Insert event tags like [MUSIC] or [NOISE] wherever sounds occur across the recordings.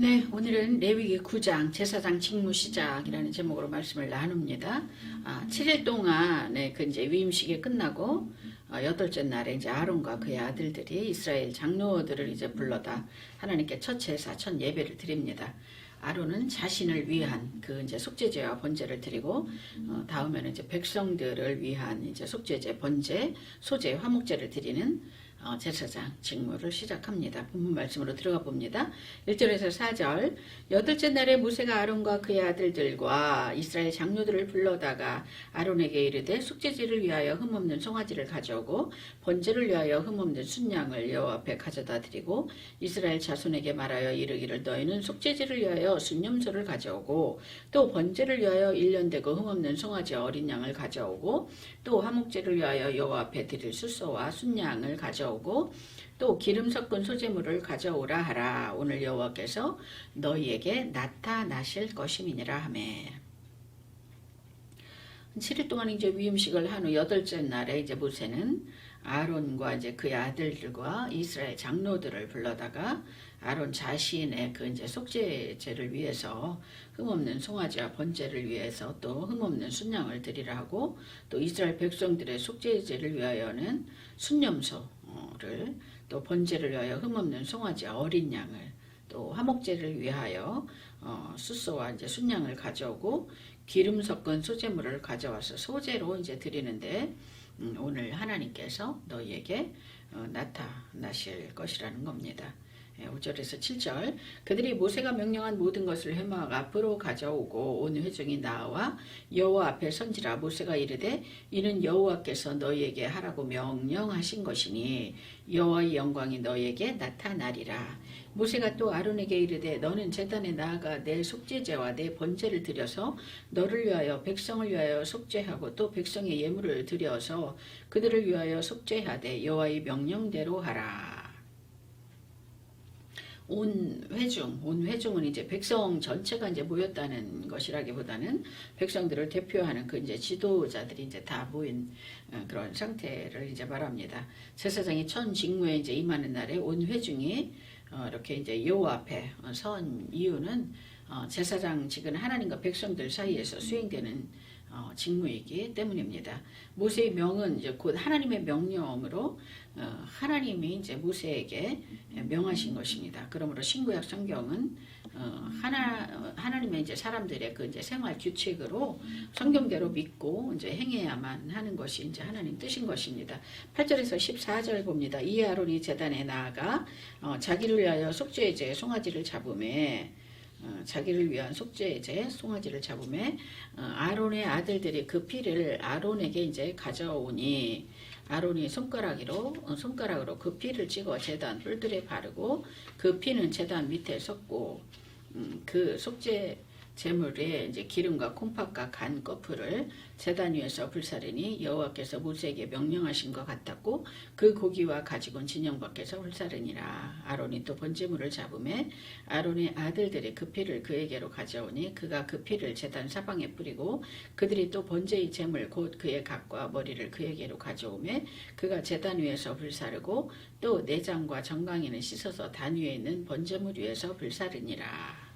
네, 오늘은 레위기 9장 제사장 직무 시작이라는 제목으로 말씀을 나눕니다. 아, 7일 동안 네, 그 이제 위임식이 끝나고 어, 여덟째 날에 이제 아론과 그의 아들들이 이스라엘 장로들을 이제 불러다 하나님께 첫 제사, 첫 예배를 드립니다. 아론은 자신을 위한 그 이제 속죄제와 번제를 드리고 어, 다음에는 이제 백성들을 위한 이제 속죄제, 번제, 소제, 화목제를 드리는 어, 제사장 직무를 시작합니다. 본문 말씀으로 들어가 봅니다. 1절에서 4절 여덟째 날에 모세가 아론과 그의 아들들과 이스라엘 장로들을 불러다가 아론에게 이르되 속죄제를 위하여 흠없는 송아지를 가져오고 번제를 위하여 흠없는 순양을 여호와 앞에 가져다 드리고 이스라엘 자손에게 말하여 이르기를 너희는 속죄제를 위하여 순념소를 가져오고 또 번제를 위하여 일년되고 흠없는 송아지 어린 양을 가져오고 또 화목제를 위하여 여호와 앞에 드릴 수소와 순양을 가져오고 또 기름 섞은 소재물을 가져오라 하라. 오늘 여호와께서 너희에게 나타나실 것임이니라. 하매 7일 동안 이제 위임식을 한 후 여덟째 날에 이제 모세는 아론과 이제 그의 아들들과 이스라엘 장로들을 불러다가 아론 자신의 그 이제 속죄제를 위해서 흠없는 송아지와 번제를 위해서 또 흠없는 순양을 드리라 하고 또 이스라엘 백성들의 속죄제를 위하여는 순념소를 또 번제를 위하여 흠없는 송아지와 어린 양을 또 화목제를 위하여 어, 수소와 이제 순양을 가져오고 기름 섞은 소재물을 가져와서 소재로 이제 드리는데 음, 오늘 하나님께서 너희에게 어, 나타나실 것이라는 겁니다. 5절에서 7절 그들이 모세가 명령한 모든 것을 해막 앞으로 가져오고 온 회중이 나와 여호와 앞에 선지라 모세가 이르되 이는 여호와께서 너희에게 하라고 명령하신 것이니 여호와의 영광이 너희에게 나타나리라 모세가 또 아론에게 이르되 너는 제단에 나아가 내 속죄제와 내 번제를 드려서 너를 위하여 백성을 위하여 속죄하고 또 백성의 예물을 드려서 그들을 위하여 속죄하되 여호와의 명령대로 하라. 온 회중, 온 회중은 이제 백성 전체가 이제 모였다는 것이라기보다는 백성들을 대표하는 그 이제 지도자들이 이제 다 모인 어, 그런 상태를 이제 말합니다. 제사장이 천 직무에 이제 임하는 날에 온 회중이 어, 이렇게 이제 여호와 앞에 어, 선 이유는 제사장직은 하나님과 백성들 사이에서 수행되는 어, 직무이기 때문입니다. 모세의 명은 이제 곧 하나님의 명령으로 어, 하나님이 이제 모세에게 명하신 것입니다. 그러므로 신구약 성경은 어, 하나 하나님의 이제 사람들의 그 이제 생활 규칙으로 성경대로 믿고 이제 행해야만 하는 것이 이제 하나님 뜻인 것입니다. 8절에서 14절 봅니다. 이 아론이 제단에 나아가 어, 자기를 위하여 속죄제 송아지를 잡음에 어, 자기를 위한 속죄제 송아지를 잡음에 어, 아론의 아들들이 그 피를 아론에게 이제 가져오니 아론이 손가락으로 어, 손가락으로 그 피를 찍어 제단 뿔들에 바르고 그 피는 제단 밑에 섞고 음, 그 속죄 제물에 이제 기름과 콩팥과 간 거풀을 제단 위에서 불사르니 여호와께서 모세에게 명령하신 것 같았고 그 고기와 가지고는 진영 밖에서 불사르니라. 아론이 또 번제물을 잡음에 아론의 아들들이 그 피를 그에게로 가져오니 그가 그 피를 제단 사방에 뿌리고 그들이 또 번제의 제물 곧 그의 각과 머리를 그에게로 가져오매 그가 제단 위에서 불사르고 또 내장과 정강이는 씻어서 단 위에 있는 번제물 위에서 불사르니라. 네,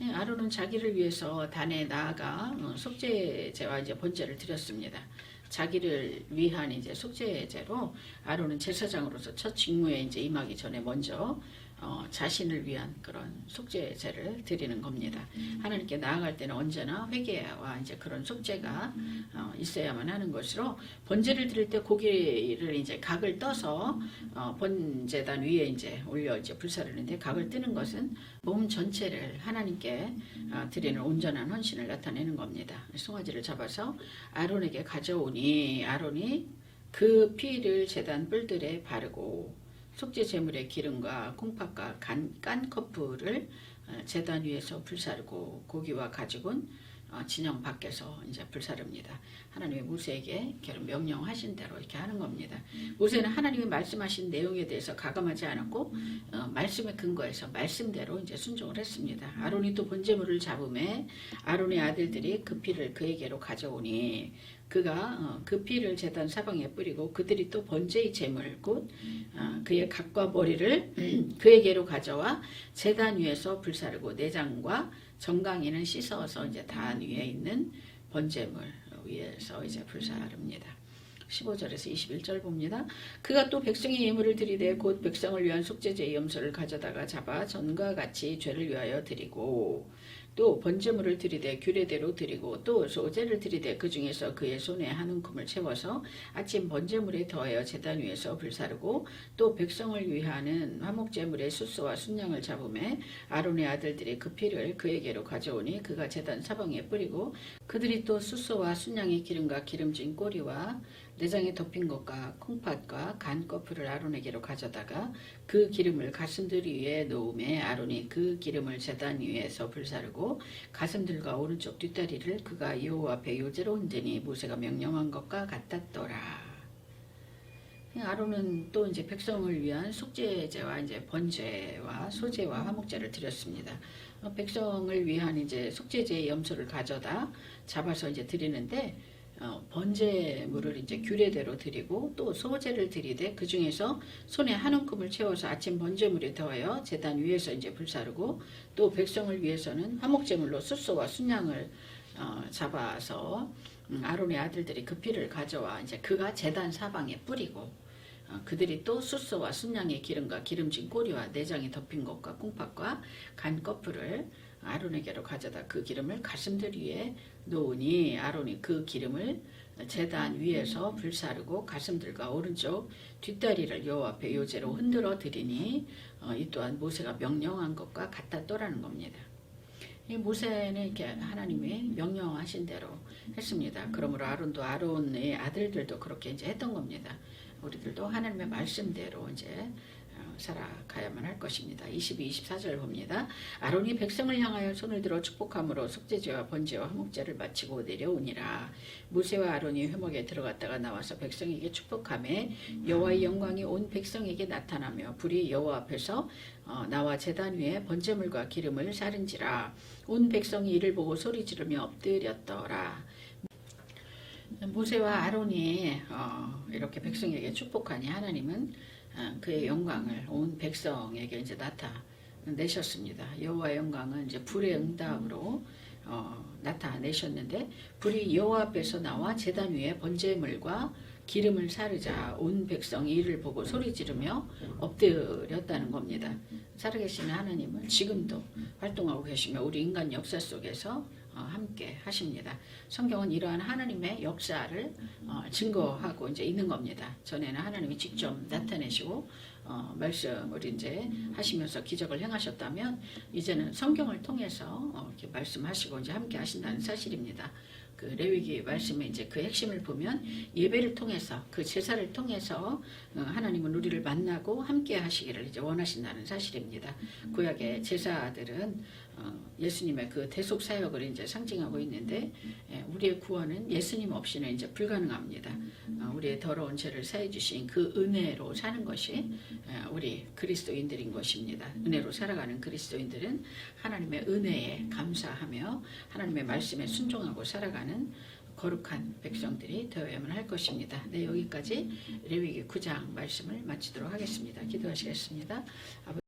아론은 자기를 위해서 단에 나아가 어, 속죄제와 이제 번제를 드렸습니다. 자기를 위한 이제 속죄제로 아론은 제사장으로서 첫 직무에 이제 임하기 전에 먼저 어, 자신을 위한 그런 속죄제를 드리는 겁니다. 하나님께 나아갈 때는 언제나 회개와 이제 그런 속죄가 어, 있어야만 하는 것으로 번제를 드릴 때 고기를 이제 각을 떠서 어, 번제단 위에 이제 올려 이제 불사르는데 각을 뜨는 것은 몸 전체를 하나님께 어, 드리는 온전한 헌신을 나타내는 겁니다. 송아지를 잡아서 아론에게 가져오니 아론이 그 피를 제단 뿔들에 바르고 속죄 제물의 기름과 콩팥과 간, 깐 커프를 재단 위에서 불사르고 고기와 가죽은 어, 진영 밖에서 이제 불사릅니다. 하나님의 모세에게 이렇게 명령하신 대로 이렇게 하는 겁니다. 모세는 하나님이 말씀하신 내용에 대해서 가감하지 않았고 어, 말씀에 근거해서 말씀대로 이제 순종을 했습니다. 아론이 또 번제물을 잡음에 아론의 아들들이 그 피를 그에게로 가져오니 그가 어, 그 피를 제단 사방에 뿌리고 그들이 또 번제의 제물 곧 어, 그의 각과 머리를 [CLEARS THROAT] 그에게로 가져와 제단 위에서 불사르고 내장과 정강이는 씻어서 이제 단 위에 있는 번제물 위에서 이제 불사릅니다. 15절에서 21절 봅니다. 그가 또 백성의 예물을 드리되 곧 백성을 위한 속죄제의 염소를 가져다가 잡아 전과 같이 죄를 위하여 드리고 또 번제물을 드리되 규례대로 드리고 또 소제를 드리되 그 중에서 그의 손에 한 움큼을 채워서 아침 번제물에 더하여 제단 위에서 불사르고 또 백성을 위하는 화목제물의 수소와 순양을 잡음에 아론의 아들들이 그 피를 그에게로 가져오니 그가 제단 사방에 뿌리고 그들이 또 수소와 순양의 기름과 기름진 꼬리와 내장에 덮인 것과 콩팥과 간 거풀을 아론에게로 가져다가 그 기름을 가슴들 위에 놓음에 아론이 그 기름을 제단 위에서 불사르고 가슴들과 오른쪽 뒷다리를 그가 여호와 앞에 요제로 흔드니 모세가 명령한 것과 같았더라. 아론은 또 이제 백성을 위한 속죄제와 이제 번제와 소제와 화목제를 드렸습니다. 어, 백성을 위한 이제 속죄제의 염소를 가져다 잡아서 이제 드리는데 어, 번제물을 이제 규례대로 드리고 또 소제를 드리되 그 중에서 손에 한 움큼을 채워서 아침 번제물에 더하여 제단 위에서 이제 불사르고 또 백성을 위해서는 화목제물로 숫소와 순양을 어, 잡아서 음, 아론의 아들들이 그 피를 가져와 이제 그가 제단 사방에 뿌리고 어, 그들이 또 숫소와 순양의 기름과 기름진 꼬리와 내장이 덮인 것과 콩팥과 간 거풀을 아론에게로 가져다 그 기름을 가슴들 위에 놓으니 아론이 그 기름을 제단 위에서 불사르고 가슴들과 오른쪽 뒷다리를 여호와 앞에 요제로 흔들어 드리니 어, 이 또한 모세가 명령한 것과 같았더라는 겁니다. 이 모세는 이렇게 하나님이 명령하신 대로 했습니다. 그러므로 아론도 아론의 아들들도 그렇게 이제 했던 겁니다. 우리들도 하나님의 말씀대로 이제 어, 살아가야만 할 것입니다. 22, 24절 봅니다. 아론이 백성을 향하여 손을 들어 축복함으로 속죄제와 번제와 화목제를 마치고 내려오니라. 모세와 아론이 회목에 들어갔다가 나와서 백성에게 축복함에 여호와의 영광이 온 백성에게 나타나며 불이 여호와 앞에서 어, 나와 제단 위에 번제물과 기름을 사른지라 온 백성이 이를 보고 소리 지르며 엎드렸더라. 모세와 아론이 어, 이렇게 백성에게 축복하니 하나님은 어, 그의 영광을 온 백성에게 이제 나타내셨습니다. 여호와 영광은 이제 불의 응답으로 어, 나타내셨는데 불이 여호와 앞에서 나와 제단 위에 번제물과 기름을 사르자 온 백성이 이를 보고 소리 지르며 엎드렸다는 겁니다. 살아계신 하나님은 지금도 활동하고 계시며 우리 인간 역사 속에서 어, 함께 하십니다. 성경은 이러한 하나님의 역사를 어, 증거하고 이제 있는 겁니다. 전에는 하나님이 직접 나타내시고 어, 말씀을 이제 하시면서 기적을 행하셨다면 이제는 성경을 통해서 어, 이렇게 말씀하시고 이제 함께 하신다는 사실입니다. 그 레위기 말씀의 이제 그 핵심을 보면 예배를 통해서 그 제사를 통해서 어, 하나님은 우리를 만나고 함께 하시기를 이제 원하신다는 사실입니다. 구약의 제사들은 어, 예수님의 그 대속 사역을 이제 상징하고 있는데 예, 우리의 구원은 예수님 없이는 이제 불가능합니다. 어, 우리의 더러운 죄를 사해 주신 그 은혜로 사는 것이 예, 우리 그리스도인들인 것입니다. 은혜로 살아가는 그리스도인들은 하나님의 은혜에 감사하며 하나님의 말씀에 순종하고 살아가는 거룩한 백성들이 되어야만 할 것입니다. 네, 여기까지 레위기 9장 말씀을 마치도록 하겠습니다. 기도하시겠습니다.